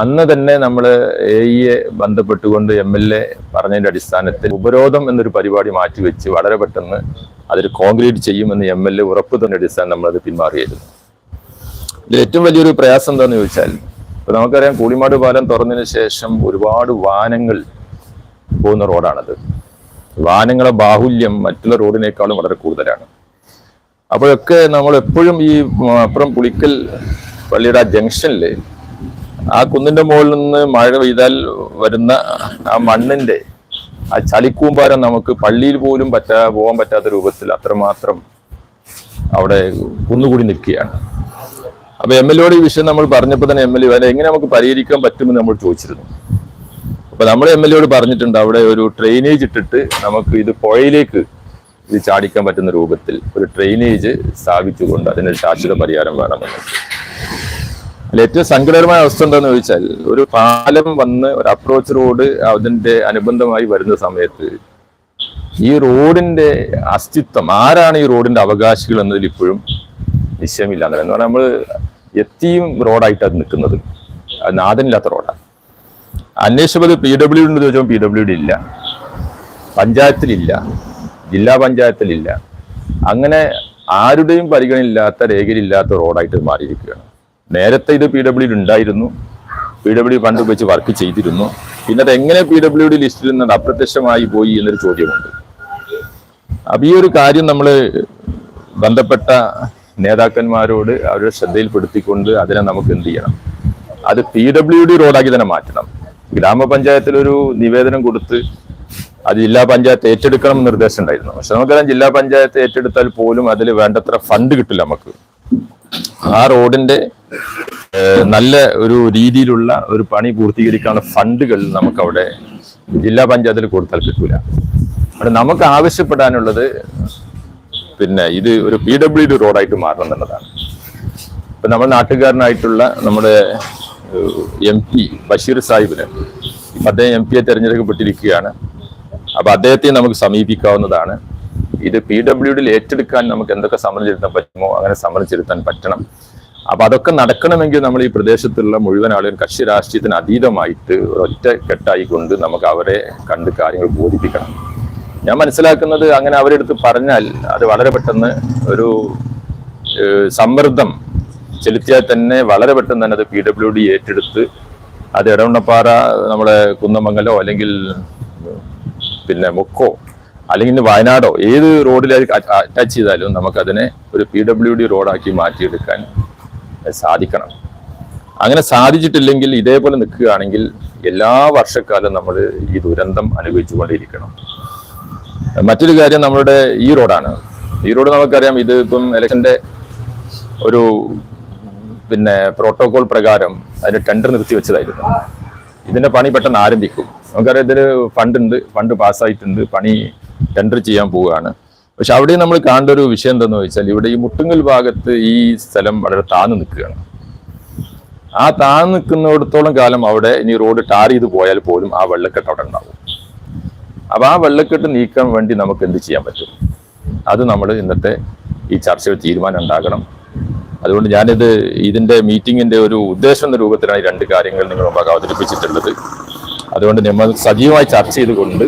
അന്ന് തന്നെ നമ്മൾ എ ഇയെ ബന്ധപ്പെട്ടുകൊണ്ട് എം എൽ എ പറഞ്ഞതിന്റെ അടിസ്ഥാനത്തിൽ ഉപരോധം എന്നൊരു പരിപാടി മാറ്റിവെച്ച് വളരെ പെട്ടെന്ന് അതിൽ കോൺക്രീറ്റ് ചെയ്യുമെന്ന് എം എൽ എ ഉറപ്പ് തന്നെ അടിസ്ഥാനം നമ്മളത് പിന്മാറിയിരുന്നു. ഇതിൽ ഏറ്റവും വലിയൊരു പ്രയാസം എന്താണെന്ന് ചോദിച്ചാൽ ഇപ്പൊ നമുക്കറിയാം കൂടിമാട് പാലം തുറന്നതിന് ശേഷം ഒരുപാട് വാഹനങ്ങൾ പോകുന്ന റോഡാണത്. വാഹനങ്ങളെ ബാഹുല്യം മറ്റുള്ള റോഡിനേക്കാളും വളരെ കൂടുതലാണ്. അപ്പോഴൊക്കെ നമ്മൾ എപ്പോഴും ഈ അപ്പുറം പുളിക്കൽ പള്ളിയുടെ ആ ജംഗ്ഷനിൽ ആ കുന്നിന്റെ മുകളിൽ നിന്ന് മഴ പെയ്താൽ വരുന്ന ആ മണ്ണിന്റെ ആ ചളിക്കൂമ്പാരം നമുക്ക് പള്ളിയിൽ പോലും പറ്റാ പോകാൻ പറ്റാത്ത രൂപത്തിൽ അത്രമാത്രം അവിടെ കുന്നുകൂടി നിൽക്കുകയാണ്. അപ്പൊ എം എൽ എയുടെ ഈ വിഷയം നമ്മൾ പറഞ്ഞപ്പോൾ തന്നെ എം എൽ എ വരെ എങ്ങനെ നമുക്ക് പരിഹരിക്കാൻ പറ്റുമെന്ന് നമ്മൾ ചോദിച്ചിരുന്നു. അപ്പൊ നമ്മൾ എം എൽ എയോട് പറഞ്ഞിട്ടുണ്ട് അവിടെ ഒരു ട്രെയിനേജ് ഇട്ടിട്ട് നമുക്ക് ഇത് പുഴയിലേക്ക് ഇത് ചാടിക്കാൻ പറ്റുന്ന രൂപത്തിൽ ഒരു ട്രെയിനേജ് സ്ഥാപിച്ചുകൊണ്ട് അതിനൊരു ശാശ്വത പരിഹാരം വേണമെന്ന്. അതിൽ ഏറ്റവും സങ്കടകരമായ അവസ്ഥ എന്താണെന്ന് ചോദിച്ചാൽ ഒരു പാലം വന്ന് ഒരു അപ്രോച്ച് റോഡ് അതിന്റെ അനുബന്ധമായി വരുന്ന സമയത്ത് ഈ റോഡിന്റെ അസ്തിത്വം ആരാണ് ഈ റോഡിന്റെ അവകാശികൾ എന്നതിൽ ഇപ്പോഴും നിശ്ചയമില്ല എന്ന് പറഞ്ഞാൽ നമ്മൾ എത്തിയും റോഡായിട്ട് അത് നിൽക്കുന്നത്. അത് നാഥനില്ലാത്ത റോഡാണ് അന്വേഷിച്ചത് പി ഡബ്ല്യു ഉണ്ട് ചോദിച്ചാൽ പി ഡബ്ല്യു ഡി ഇല്ല. പഞ്ചായത്തിലില്ല. ജില്ലാ പഞ്ചായത്തിലില്ല. അങ്ങനെ ആരുടെയും പരിഗണനയില്ലാത്ത രേഖയിലില്ലാത്ത റോഡായിട്ട് മാറിയിരിക്കുകയാണ്. നേരത്തെ ഇത് പി ഡബ്ല്യു ഉണ്ടായിരുന്നു. പി ഡബ്ല്യു ഫണ്ട് വെച്ച് വർക്ക് ചെയ്തിരുന്നു. പിന്നെ അത് എങ്ങനെ പി ഡബ്ല്യു ഡി ലിസ്റ്റിൽ നിന്ന് അപ്രത്യക്ഷമായി പോയി എന്നൊരു ചോദ്യമുണ്ട്. അപ്പൊ ഈ ഒരു കാര്യം നമ്മൾ ബന്ധപ്പെട്ട നേതാക്കന്മാരോട് അവരുടെ ശ്രദ്ധയിൽപ്പെടുത്തിക്കൊണ്ട് അതിനെ നമുക്ക് എന്ത് ചെയ്യണം? അത് പി ഡബ്ല്യു ഡി റോഡാക്കി തന്നെ മാറ്റണം. ഗ്രാമപഞ്ചായത്തിൽ ഒരു നിവേദനം കൊടുത്ത് അത് ജില്ലാ പഞ്ചായത്ത് ഏറ്റെടുക്കണം നിർദ്ദേശം ഉണ്ടായിരുന്നു. പക്ഷെ നമുക്കറിയാം ജില്ലാ പഞ്ചായത്ത് ഏറ്റെടുത്താൽ പോലും അതിൽ വേണ്ടത്ര ഫണ്ട് കിട്ടില്ല നമുക്ക്. ആ റോഡിന്റെ നല്ല ഒരു രീതിയിലുള്ള ഒരു പണി പൂർത്തീകരിക്കാനുള്ള ഫണ്ടുകൾ നമുക്ക് അവിടെ ജില്ലാ പഞ്ചായത്തിൽ കൊടുത്താൽ കിട്ടൂല. അവിടെ നമുക്ക് ആവശ്യപ്പെടാനുള്ളത് പിന്നെ ഇത് ഒരു പി ഡബ്ല്യു ഡി റോഡായിട്ട് മാറണം എന്നുള്ളതാണ്. ഇപ്പൊ നമ്മുടെ നാട്ടുകാരനായിട്ടുള്ള നമ്മുടെ എം പി ബഷീർ സാഹിബിന് അദ്ദേഹം എം പിയെ തെരഞ്ഞെടുക്കപ്പെട്ടിരിക്കുകയാണ്. അപ്പൊ അദ്ദേഹത്തെ നമുക്ക് സമീപിക്കാവുന്നതാണ്. ഇത് പി ഡബ്ല്യു ഡിയിൽ ഏറ്റെടുക്കാൻ നമുക്ക് എന്തൊക്കെ സമരം ചെലുത്താൻ പറ്റുമോ അങ്ങനെ സമരം ചെലുത്താൻ പറ്റണം. അപ്പൊ അതൊക്കെ നടക്കണമെങ്കിൽ നമ്മൾ ഈ പ്രദേശത്തുള്ള മുഴുവൻ ആളുകളും കക്ഷി രാഷ്ട്രീയത്തിന് അതീതമായിട്ട് ഒറ്റ കെട്ടായിക്കൊണ്ട് നമുക്ക് അവരെ കണ്ട് കാര്യങ്ങൾ ബോധിപ്പിക്കണം. ഞാൻ മനസ്സിലാക്കുന്നത് അങ്ങനെ അവരെടുത്ത് പറഞ്ഞാൽ അത് വളരെ പെട്ടെന്ന് ഒരു സമ്മർദ്ദം ചെലുത്തിയാൽ തന്നെ വളരെ പെട്ടെന്ന് തന്നെ അത് പി ഡബ്ല്യു ഡി ഏറ്റെടുത്ത് അത് ഇടവണ്ണപ്പാറ നമ്മുടെ കുന്നമംഗലോ അല്ലെങ്കിൽ പിന്നെ മുക്കോ അല്ലെങ്കിൽ വയനാടോ ഏത് റോഡിലേക്ക് അറ്റാച്ച് ചെയ്താലും നമുക്കതിനെ ഒരു പി ഡബ്ല്യു ഡി റോഡാക്കി മാറ്റിയെടുക്കാൻ സാധിക്കണം. അങ്ങനെ സാധിച്ചിട്ടില്ലെങ്കിൽ ഇതേപോലെ നിൽക്കുകയാണെങ്കിൽ എല്ലാ വർഷക്കാലം നമ്മൾ ഈ ദുരന്തം അനുഭവിച്ചുകൊണ്ടിരിക്കണം മറ്റൊരു കാര്യം നമ്മളുടെ ഈ റോഡാണ്. ഈ റോഡ് നമുക്കറിയാം ഇത് ഇപ്പം ഇലക്ഷന്റെ ഒരു പിന്നെ പ്രോട്ടോകോൾ പ്രകാരം അതിന് ടെൻഡർ നിർത്തി വെച്ചതായിരുന്നു. ഇതിന്റെ പണി പെട്ടെന്ന് ആരംഭിക്കും. നമുക്കറിയാം ഇതിന് ഫണ്ട് ഉണ്ട് ഫണ്ട് പാസ്സായിട്ടുണ്ട് പണി ടെൻഡർ ചെയ്യാൻ പോവുകയാണ്. പക്ഷെ അവിടെ നമ്മൾ കാണേണ്ട ഒരു വിഷയം എന്താണെന്ന് വെച്ചാൽ ഇവിടെ ഈ മുട്ടുങ്ങൽ ഭാഗത്ത് ഈ സ്ഥലം വളരെ താന്നു നിൽക്കുകയാണ്. ആ താഴ്ന്നു നിൽക്കുന്നിടത്തോളം കാലം അവിടെ ഇനി റോഡ് ടാർ ചെയ്ത് പോയാൽ പോലും ആ വെള്ളക്കെട്ട് അവിടെ ഉണ്ടാവും. അപ്പൊ ആ വെള്ളക്കെട്ട് നീക്കാൻ വേണ്ടി നമുക്ക് എന്ത് ചെയ്യാൻ പറ്റും? അത് നമ്മൾ ഇന്നത്തെ ഈ ചർച്ചയിൽ തീരുമാനം ഉണ്ടാകണം. അതുകൊണ്ട് ഞാനിത് ഇതിന്റെ മീറ്റിംഗിന്റെ ഒരു ഉദ്ദേശം എന്ന രൂപത്തിലാണ് ഈ രണ്ട് കാര്യങ്ങൾ നിങ്ങൾ അവതരിപ്പിച്ചിട്ടുള്ളത്. അതുകൊണ്ട് നമ്മൾ സജീവമായി ചർച്ച ചെയ്തുകൊണ്ട്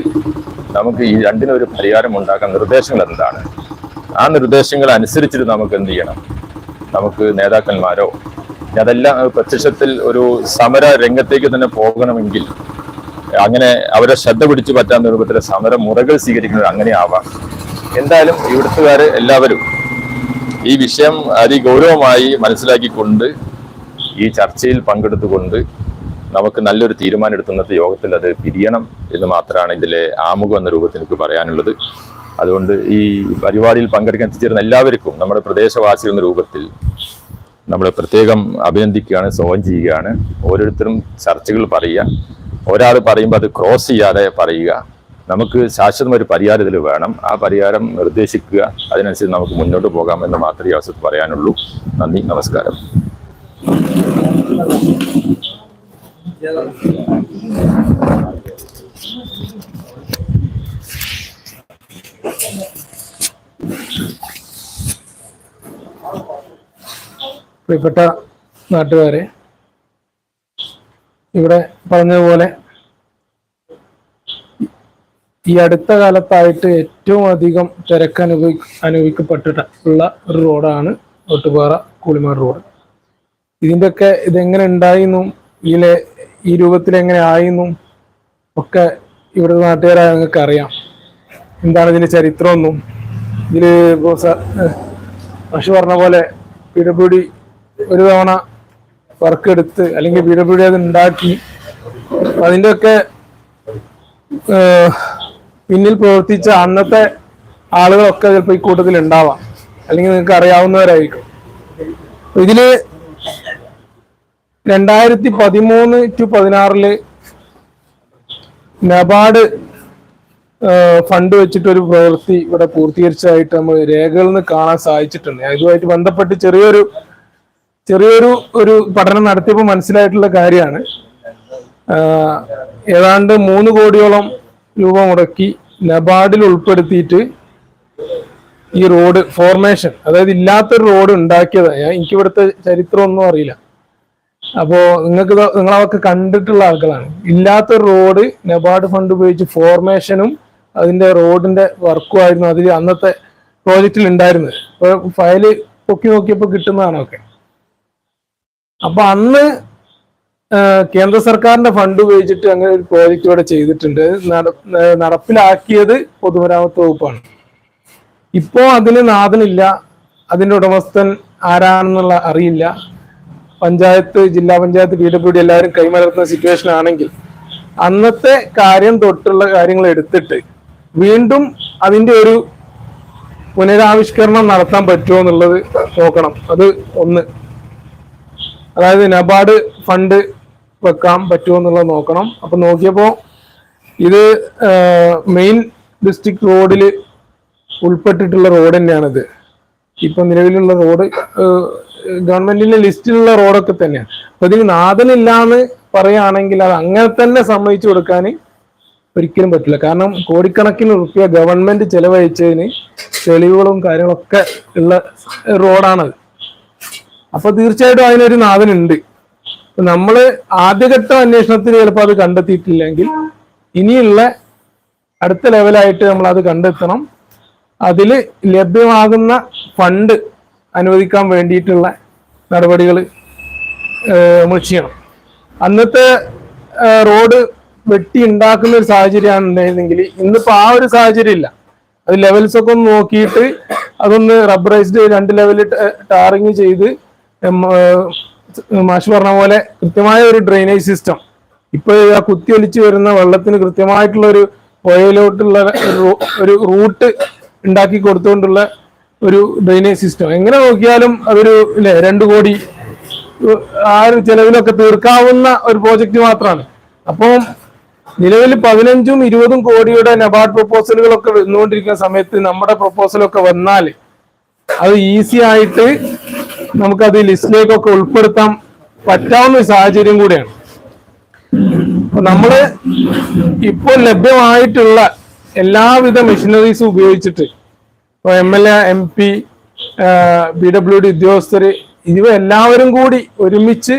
നമുക്ക് ഈ രണ്ടിനൊരു പരിഹാരം ഉണ്ടാക്കാൻ നിർദ്ദേശങ്ങൾ എന്താണ്? ആ നിർദ്ദേശങ്ങൾ അനുസരിച്ചിട്ട് നമുക്ക് എന്ത് ചെയ്യണം? നമുക്ക് നേതാക്കന്മാരോ അതെല്ലാം പ്രത്യക്ഷത്തിൽ ഒരു സമര രംഗത്തേക്ക് തന്നെ പോകണമെങ്കിൽ അങ്ങനെ അവരെ ശ്രദ്ധ പിടിച്ചു പറ്റാവുന്ന രൂപത്തിലെ സമര മുറകൾ സ്വീകരിക്കുന്നത് അങ്ങനെ ആവാം. എന്തായാലും ഇവിടുത്തുകാർ എല്ലാവരും ഈ വിഷയം അതിഗൗരവമായി മനസ്സിലാക്കിക്കൊണ്ട് ഈ ചർച്ചയിൽ പങ്കെടുത്തുകൊണ്ട് നമുക്ക് നല്ലൊരു തീരുമാനം എടുത്തുന്നത് യോഗത്തിൽ അത് പിരിയണം എന്ന് മാത്രമാണ് ഇതിലെ ആമുഖം എന്ന രൂപത്തിൽ എനിക്ക് പറയാനുള്ളത്. അതുകൊണ്ട് ഈ പരിപാടിയിൽ പങ്കെടുക്കാൻ എത്തിച്ചേരുന്ന എല്ലാവർക്കും നമ്മുടെ പ്രദേശവാസികൾ എന്ന രൂപത്തിൽ നമ്മൾ പ്രത്യേകം അഭിനന്ദിക്കുകയാണ് സ്വയം ചെയ്യുകയാണ്. ഓരോരുത്തരും ചർച്ചകൾ പറയുക. ഒരാൾ പറയുമ്പോൾ അത് ക്രോസ് ചെയ്യാതെ പറയുക. നമുക്ക് ശാശ്വതമായ ഒരു പരിഹാരം ഇതിൽ വേണം. ആ പരിഹാരം നിർദ്ദേശിക്കുക. അതിനനുസരിച്ച് നമുക്ക് മുന്നോട്ട് പോകാം എന്ന് മാത്രമേ അവസരത്തിൽ പറയാനുള്ളൂ. നന്ദി നമസ്കാരം. പ്രിയപ്പെട്ട നാട്ടുകാരെ ഇവിടെ പറഞ്ഞതുപോലെ ഈ അടുത്ത കാലത്തായിട്ട് ഏറ്റവും അധികം തിരക്ക് അനുഭവി അനുഭവിക്കപ്പെട്ടിട്ടുള്ള ഒരു റോഡാണ് ഒട്ടുപാറ കൂളിമാട് റോഡ്. ഇതിന്റെയൊക്കെ ഇതെങ്ങനെ ഉണ്ടായിന്നും ഇതിലെ ഈ രൂപത്തിൽ എങ്ങനെ ആയെന്നും ഒക്കെ ഇവിടുത്തെ നാട്ടുകാരായ നിങ്ങൾക്ക് അറിയാം. എന്താണ് ഇതിന്റെ ചരിത്രമെന്നും? പശു സ- പറഞ്ഞ പോലെ പി ഡബ്ല്യു ഡി ഒരു തവണ വർക്ക് എടുത്ത് അല്ലെങ്കിൽ പി ഡബ്ല്യു ഡി അത് ഉണ്ടാക്കി. അപ്പൊ അതിന്റെയൊക്കെ പിന്നിൽ പ്രവർത്തിച്ച അന്നത്തെ ആളുകളൊക്കെ ചിലപ്പോൾ ഈ കൂട്ടത്തിൽ ഉണ്ടാവാം അല്ലെങ്കിൽ നിങ്ങൾക്ക് അറിയാവുന്നവരായിരിക്കും. ഇതിൽ രണ്ടായിരത്തി പതിമൂന്ന് ടു പതിനാറിൽ നബാർഡ് ഫണ്ട് വെച്ചിട്ട് ഒരു പ്രവൃത്തി ഇവിടെ പൂർത്തീകരിച്ചതായിട്ട് നമ്മൾ രേഖകളിൽ നിന്ന് കാണാൻ സാധിച്ചിട്ടുണ്ട്. ഇതുമായിട്ട് ബന്ധപ്പെട്ട് ചെറിയൊരു ചെറിയൊരു ഒരു പഠനം നടത്തിയപ്പോൾ മനസ്സിലായിട്ടുള്ള കാര്യമാണ്. ഏതാണ്ട് മൂന്ന് കോടിയോളം രൂപ മുടക്കി നബാർഡിൽ ഉൾപ്പെടുത്തിയിട്ട് ഈ റോഡ് ഫോർമേഷൻ അതായത് ഇല്ലാത്തൊരു റോഡ് ഉണ്ടാക്കിയതാണ് ഞാൻ എനിക്ക് ചരിത്രമൊന്നും അറിയില്ല. അപ്പോ നിങ്ങൾക്ക് നിങ്ങൾ അവർക്ക് കണ്ടിട്ടുള്ള ആളുകളാണ്. ഇല്ലാത്ത റോഡ് നബാർഡ് ഫണ്ട് ഉപയോഗിച്ച് ഫോർമേഷനും അതിന്റെ റോഡിന്റെ വർക്കും ആയിരുന്നു അതിൽ അന്നത്തെ പ്രോജക്റ്റിൽ ഉണ്ടായിരുന്നത് ഇപ്പൊ ഫയൽ പൊക്കി നോക്കിയപ്പോൾ കിട്ടുന്നതാണ് ഒക്കെ അപ്പൊ അന്ന് കേന്ദ്ര സർക്കാരിന്റെ ഫണ്ട് ഉപയോഗിച്ചിട്ട് അങ്ങനെ ഒരു പ്രോജക്റ്റ് ഇവിടെ ചെയ്തിട്ടുണ്ട്. നടപ്പിലാക്കിയത് പൊതുമരാമത്ത് വകുപ്പാണ്. ഇപ്പോ അതിന് നാഥനില്ല. അതിന്റെ ഉടമസ്ഥൻ ആരാണെന്നുള്ള അറിയില്ല. പഞ്ചായത്ത് ജില്ലാ പഞ്ചായത്ത് പി ഡബ്ല്യു ഡി എല്ലാവരും കൈമലർത്തുന്ന സിറ്റുവേഷൻ ആണെങ്കിൽ അന്നത്തെ കാര്യം തൊട്ടുള്ള കാര്യങ്ങൾ എടുത്തിട്ട് വീണ്ടും അതിന്റെ ഒരു പുനരാവിഷ്കരണം നടത്താൻ പറ്റുമോ എന്നുള്ളത് നോക്കണം. അത് ഒന്ന്. അതായത് നബാർഡ് ഫണ്ട് വെക്കാൻ പറ്റുമോ എന്നുള്ളത് നോക്കണം. അപ്പൊ നോക്കിയപ്പോ ഇത് മെയിൻ ഡിസ്ട്രിക്ട് റോഡിൽ ഉൾപ്പെട്ടിട്ടുള്ള റോഡ് തന്നെയാണിത്. ഇപ്പൊ നിലവിലുള്ള റോഡ് ഗവൺമെന്റിന്റെ ലിസ്റ്റിലുള്ള റോഡൊക്കെ തന്നെയാണ് അപ്പൊ ഇതിന് നാഥനില്ലാന്ന് പറയുകയാണെങ്കിൽ അത് അങ്ങനെ തന്നെ സമ്മതിച്ചു കൊടുക്കാൻ ഒരിക്കലും പറ്റില്ല. കാരണം കോടിക്കണക്കിന് റുപ്യ ഗവൺമെന്റ് ചെലവഴിച്ചതിന് തെളിവുകളും കാര്യങ്ങളൊക്കെ ഉള്ള റോഡാണത്. അപ്പൊ തീർച്ചയായിട്ടും അതിനൊരു നാഥനുണ്ട്. നമ്മൾ ആദ്യഘട്ട അന്വേഷണത്തിൽ ചിലപ്പോൾ അത് കണ്ടെത്തിയിട്ടില്ലെങ്കിൽ ഇനിയുള്ള അടുത്ത ലെവലായിട്ട് നമ്മൾ അത് കണ്ടെത്തണം. അതിൽ ലഭ്യമാകുന്ന ഫണ്ട് അനുവദിക്കാൻ വേണ്ടിയിട്ടുള്ള നടപടികൾ നമ്മൾ ചെയ്യണം. അന്നത്തെ റോഡ് വെട്ടി ഉണ്ടാക്കുന്ന ഒരു സാഹചര്യമാണ് ഉണ്ടായിരുന്നെങ്കിൽ ഇന്നിപ്പോൾ ആ ഒരു സാഹചര്യം ഇല്ല. അത് ലെവൽസ് ഒക്കെ ഒന്ന് നോക്കിയിട്ട് അതൊന്ന് റബ്ബറൈസ്ഡ് രണ്ട് ലെവലിൽ ടാറിങ് ചെയ്ത് മാഷ് പറഞ്ഞ പോലെ കൃത്യമായ ഒരു ഡ്രെയിനേജ് സിസ്റ്റം ഇപ്പൊ ആ കുത്തിയൊലിച്ച് വരുന്ന വെള്ളത്തിന് കൃത്യമായിട്ടുള്ള ഒരു പുഴയിലോട്ടുള്ള ഒരു റൂട്ട് ഉണ്ടാക്കി കൊടുത്തുകൊണ്ടുള്ള ഒരു ഡ്രെയിനേജ് സിസ്റ്റം. എങ്ങനെ നോക്കിയാലും അതൊരു ഇല്ലേ രണ്ട് കോടി ആ ഒരു ചെലവിലൊക്കെ തീർക്കാവുന്ന ഒരു പ്രോജക്റ്റ് മാത്രമാണ്. അപ്പം നിലവിൽ പതിനഞ്ചും ഇരുപതും കോടിയുടെ നബാർഡ് പ്രൊപ്പോസലുകളൊക്കെ വന്നുകൊണ്ടിരിക്കുന്ന സമയത്ത് നമ്മുടെ പ്രപ്പോസലൊക്കെ വന്നാൽ അത് ഈസി ആയിട്ട് നമുക്കത് ലിസ്റ്റിലേക്കൊക്കെ ഉൾപ്പെടുത്താൻ പറ്റാവുന്ന ഒരു സാഹചര്യം കൂടിയാണ്. നമ്മൾ ഇപ്പോൾ ലഭ്യമായിട്ടുള്ള എല്ലാവിധ മെഷീനറീസും ഉപയോഗിച്ചിട്ട് M L A M P B W D ഉദ്യോഗസ്ഥര് ഇവ എല്ലാവരും കൂടി ഒരുമിച്ച്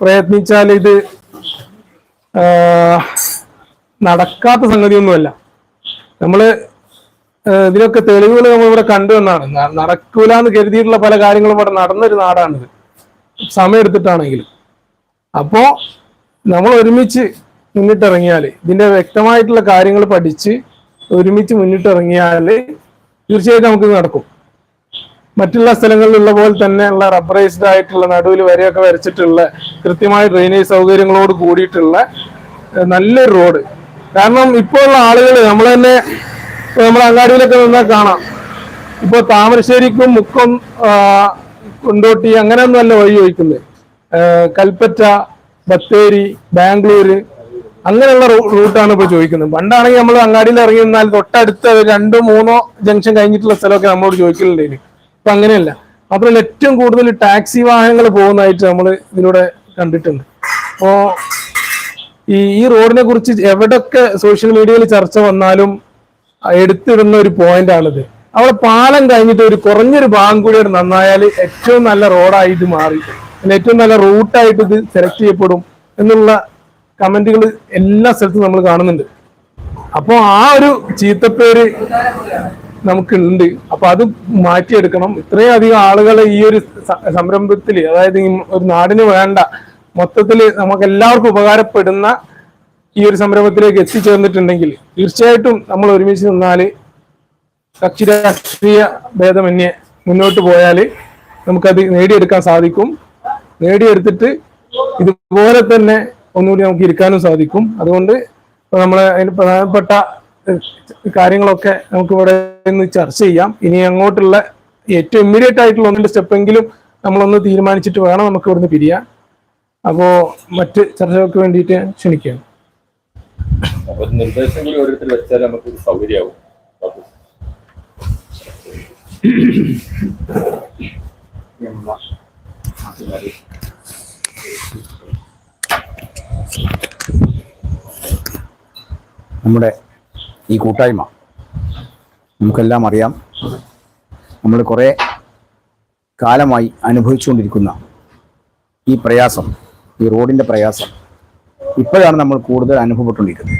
പ്രയത്നിച്ചാൽ ഇത് നടക്കാത്ത സംഗതിയൊന്നുമല്ല. നമ്മൾ ആ, ഇതിനൊക്കെ തെളിവുകൾ നമ്മൾ ഇവിടെ കണ്ടുവന്നാണ് എന്നാണ്. നടക്കൂല എന്ന് കരുതിയിട്ടുള്ള പല കാര്യങ്ങളും ഇവിടെ നടന്നൊരു നാടാണിത്. സമയമെടുത്തിട്ടാണെങ്കിലും. അപ്പോ നമ്മൾ ഒരുമിച്ച് മുന്നിട്ടിറങ്ങിയാൽ ഇതിന്റെ വ്യക്തമായിട്ടുള്ള കാര്യങ്ങൾ പഠിച്ച് ഒരുമിച്ച് മുന്നിട്ടിറങ്ങിയാൽ തീർച്ചയായിട്ടും നമുക്ക് നടക്കും. മറ്റുള്ള സ്ഥലങ്ങളിലുള്ള പോലെ തന്നെ ഉള്ള റബ്ബറൈസ്ഡ് ആയിട്ടുള്ള നടുവിൽ വരെയൊക്കെ വരച്ചിട്ടുള്ള കൃത്യമായ ഡ്രെയിനേജ് സൗകര്യങ്ങളോട് കൂടിയിട്ടുള്ള നല്ലൊരു റോഡ് കാരണം ഇപ്പോൾ ഉള്ള ആളുകൾ നമ്മൾ തന്നെ നമ്മൾ അങ്ങാടിയിലൊക്കെ നിന്നാൽ കാണാം. ഇപ്പൊ താമരശ്ശേരിക്കും മുക്കം കൊണ്ടോട്ടി കൊണ്ടോട്ടി അങ്ങനെയൊന്നുമല്ല വഴി ചോദിക്കുന്നത്. കൽപ്പറ്റ ബത്തേരി ബാംഗ്ലൂര് അങ്ങനെയുള്ള റൂട്ടാണ് ഇപ്പൊ ചോദിക്കുന്നത്. പണ്ടാണെങ്കിൽ നമ്മൾ അങ്ങാടിയിൽ ഇറങ്ങി നിന്നാൽ തൊട്ടടുത്ത രണ്ടോ മൂന്നോ ജംഗ്ഷൻ കഴിഞ്ഞിട്ടുള്ള സ്ഥലമൊക്കെ നമ്മളോട് ചോദിക്കലുണ്ടായിരുന്നു ഇപ്പൊ അങ്ങനെയല്ല. മാത്രമല്ല ഏറ്റവും കൂടുതൽ ടാക്സി വാഹനങ്ങൾ പോകുന്നതായിട്ട് നമ്മൾ ഇതിലൂടെ കണ്ടിട്ടുണ്ട്. അപ്പോ ഈ ഈ റോഡിനെ കുറിച്ച് എവിടൊക്കെ സോഷ്യൽ മീഡിയയിൽ ചർച്ച വന്നാലും എടുത്തിടുന്ന ഒരു പോയിന്റ് ആണിത് അവിടെ പാലം കഴിഞ്ഞിട്ട് ഒരു കുറഞ്ഞൊരു ഭാഗം കൂടി അവിടെ നന്നായാൽ ഏറ്റവും നല്ല റോഡായിട്ട് മാറി. അല്ലെങ്കിൽ ഏറ്റവും നല്ല റൂട്ടായിട്ട് ഇത് സെലക്ട് ചെയ്യപ്പെടും എന്നുള്ള കമന്റുകൾ എല്ലാ സ്ഥലത്തും നമ്മൾ കാണുന്നുണ്ട്. അപ്പോൾ ആ ഒരു ചീത്തപ്പേര് നമുക്കുണ്ട്. അപ്പൊ അത് മാറ്റിയെടുക്കണം. ഇത്രയും അധികം ആളുകളെ ഈ ഒരു സംരംഭത്തിൽ അതായത് ഈ ഒരു നാടിന് വേണ്ട മൊത്തത്തിൽ നമുക്ക് എല്ലാവർക്കും ഉപകാരപ്പെടുന്ന ഈ ഒരു സംരംഭത്തിലേക്ക് എത്തിച്ചേർന്നിട്ടുണ്ടെങ്കിൽ തീർച്ചയായിട്ടും നമ്മൾ ഒരുമിച്ച് നിന്നാൽ കക്ഷി രാഷ്ട്രീയ ഭേദമന്യേ മുന്നോട്ട് പോയാൽ നമുക്കത് നേടിയെടുക്കാൻ സാധിക്കും. നേടിയെടുത്തിട്ട് ഇതുപോലെ തന്നെ ഒന്നുകൂടി നമുക്ക് ഇരിക്കാനും സാധിക്കും. അതുകൊണ്ട് നമ്മളെ അതിന് പ്രധാനപ്പെട്ട കാര്യങ്ങളൊക്കെ നമുക്ക് ഇവിടെ നിന്ന് ചർച്ച ചെയ്യാം. ഇനി അങ്ങോട്ടുള്ള ഏറ്റവും ഇമ്മീഡിയറ്റ് ആയിട്ടുള്ള ഒന്നിന്റെ സ്റ്റെപ്പെങ്കിലും നമ്മളൊന്ന് തീരുമാനിച്ചിട്ട് വേണം നമുക്ക് ഇവിടുന്ന് പിരിയാൻ. അപ്പോ മറ്റ് ചർച്ചകൾക്ക് വേണ്ടിയിട്ട് ക്ഷണിക്കുകയാണ്. നിർദ്ദേശങ്ങൾ ഓരോരുത്തർ വെച്ചാൽ നമുക്ക് സൗകര്യമാവും. നമ്മുടെ ഈ കൂട്ടായ്മ. നമുക്കെല്ലാം അറിയാം. നമ്മൾ കുറേ കാലമായി അനുഭവിച്ചുകൊണ്ടിരിക്കുന്ന ഈ പ്രയാസം ഈ റോഡിന്റെ പ്രയാസം ഇപ്പോഴാണ് നമ്മൾ കൂടുതൽ അനുഭവപ്പെട്ടുകൊണ്ടിരിക്കുന്നത്.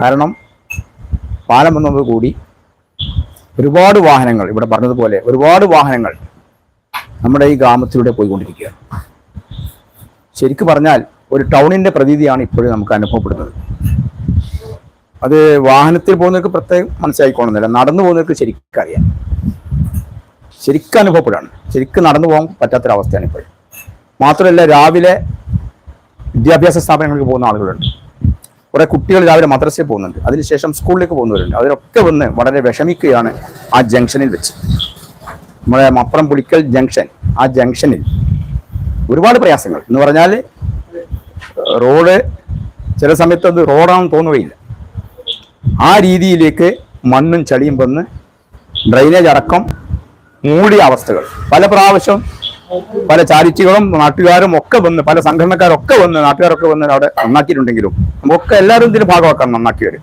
കാരണം പാലം കൂടി ഒരുപാട് വാഹനങ്ങൾ ഇവിടെ പറഞ്ഞതുപോലെ ഒരുപാട് വാഹനങ്ങൾ നമ്മുടെ ഈ ഗ്രാമത്തിലൂടെ പോയിക്കൊണ്ടിരിക്കുകയാണ്. ശരിക്കു പറഞ്ഞാൽ ഒരു ടൗണിന്റെ പ്രതീതിയാണ് ഇപ്പോഴും നമുക്ക് അനുഭവപ്പെടുന്നത്. അത് വാഹനത്തിൽ പോകുന്നവർക്ക് പ്രത്യേകം മനസ്സിലായിക്കോണമെന്നില്ല നടന്നു പോകുന്നവർക്ക് ശരിക്കും അറിയാം ശരിക്കും അനുഭവപ്പെടാണ്. ശരിക്കും നടന്നു പോകാൻ പറ്റാത്തൊരവസ്ഥയാണ് ഇപ്പോൾ മാത്രമല്ല രാവിലെ വിദ്യാഭ്യാസ സ്ഥാപനങ്ങൾക്ക് പോകുന്ന ആളുകളുണ്ട്. കുറെ കുട്ടികൾ രാവിലെ മദ്രസയിൽ പോകുന്നുണ്ട്. അതിനുശേഷം സ്കൂളിലേക്ക് പോകുന്നവരുണ്ട്. അതിലൊക്കെ വന്ന് വളരെ വിഷമിക്കുകയാണ് ആ ജംഗ്ഷനിൽ വെച്ച്. നമ്മുടെ മപ്പുറം പുളിക്കൽ ജംഗ്ഷൻ ആ ജംഗ്ഷനിൽ ഒരുപാട് പ്രയാസങ്ങൾ. എന്ന് പറഞ്ഞാൽ റോഡ് ചില സമയത്ത് അത് റോഡാണെന്ന് തോന്നുകയില്ല. ആ രീതിയിലേക്ക് മണ്ണും ചളിയും വന്ന് ഡ്രൈനേജ് അടക്കം മൂടിയ അവസ്ഥകൾ. പല പ്രാവശ്യം പല ചാരിറ്റികളും നാട്ടുകാരും ഒക്കെ വന്ന് പല സംഘടനക്കാരൊക്കെ വന്ന് നാട്ടുകാരൊക്കെ വന്ന് അവിടെ നന്നാക്കിയിട്ടുണ്ടെങ്കിലും നമുക്ക് എല്ലാവരും ഇതിന് ഭാഗമാക്കാൻ നന്നാക്കിയവർ